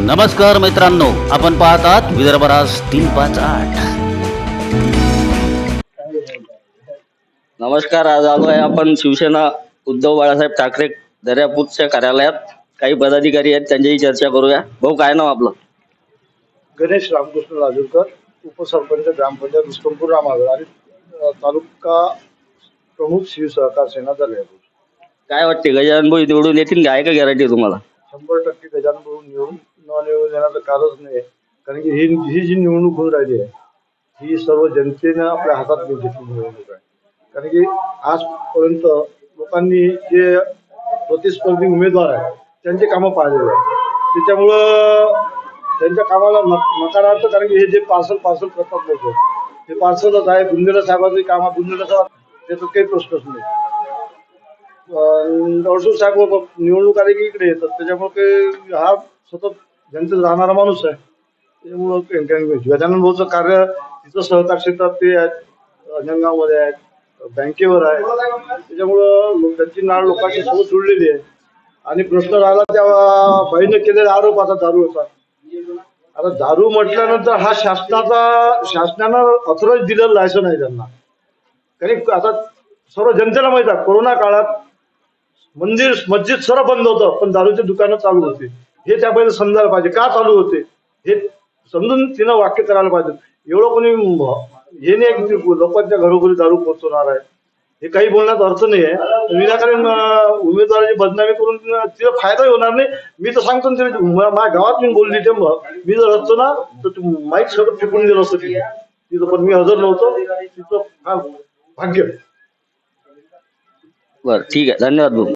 नमस्कार मित्रांनो आपण पाहतात विदर्भराज तीन पाच आठ. नमस्कार आज आलो आहे आपण शिवसेना उद्धव बाळासाहेब ठाकरे दर्यापूरच्या कार्यालयात. काही पदाधिकारी आहेत त्यांच्याही चर्चा करूया. भाऊ काय नाव आपलं? गणेश रामकृष्ण लाजूरकर उपसरपंच ग्रामपंचायत उस्कमपूर रामागड आणि तालुका प्रमुख शिवसहकार सेना दर्यापूर. काय वाटते गजानन भाऊ निवडून येतील काय का गॅरंटी तुम्हाला? शंभर टक्के गजानन भाऊ निवडून न येण्याचं कारणच नाही. कारण की ही ही जी निवडणूक होऊन राहिली आहे ही सर्व जनतेनं आपल्या हातात घेतली निवडणूक आहे. कारण की आजपर्यंत लोकांनी जे प्रतिस्पर्धी उमेदवार आहेत त्यांचे कामं पाहिलेले आहेत. त्याच्यामुळं त्यांच्या कामाला नकारार्थ कारण की हे जे पार्सल पार्सल करतात लोक हे पार्सलच आहे. बुंदेला साहेबांचे काम आहे. बुंदेला साहेब त्याचा काही प्रश्नच नाही. अडसूळ साहेब निवडणूक आले की इकडे येतात. त्याच्यामुळे काही हा सतत जनतेत राहणारा माणूस आहे त्याच्यामुळं काही- गजानन भाऊचं कार्य तिथं सहकार क्षेत्रात ते आहेत अंजनगावमध्ये आहेत बँकेवर आहे त्याच्यामुळं लोक- त्यांची नाळ लोकांची सोबत जुळलेली आहे. आणि प्रश्न राहिला त्या बाईनं केलेला आरोप आता दारू होता आता दारू म्हटल्यानंतर हा शासनाचा शासनानं अथॉराईज दिलेलं लायसन आहे त्यांना. कारण की आता सर्व जनतेला माहीत आहे कोरोना काळात मंदिर मस्जिद सर्व बंद होतं पण दारूची दुकानं चालू होती. हे त्या पहिले समजायला पाहिजे. का चालू होते? हे समजून तिनं वाक्य करायला पाहिजे. एवढं कोणी हे नाही लोकांच्या घरोघरी दारू पोहोचवणार आहे. हे काही बोलण्यात अर्थ नाही आहे. विनाकारण उमेदवाराची बदनामी करून तिला तिला फायदा होणार नाही. मी तर सांगतो ना माझ्या गावात मी बोलली ते मी जर असतो ना तर माईक सगळं फेकून दिलं असतो तिथे तिथं पण मी हजर नव्हतो. तिथं भाग्य. बरं ठीक आहे. धन्यवाद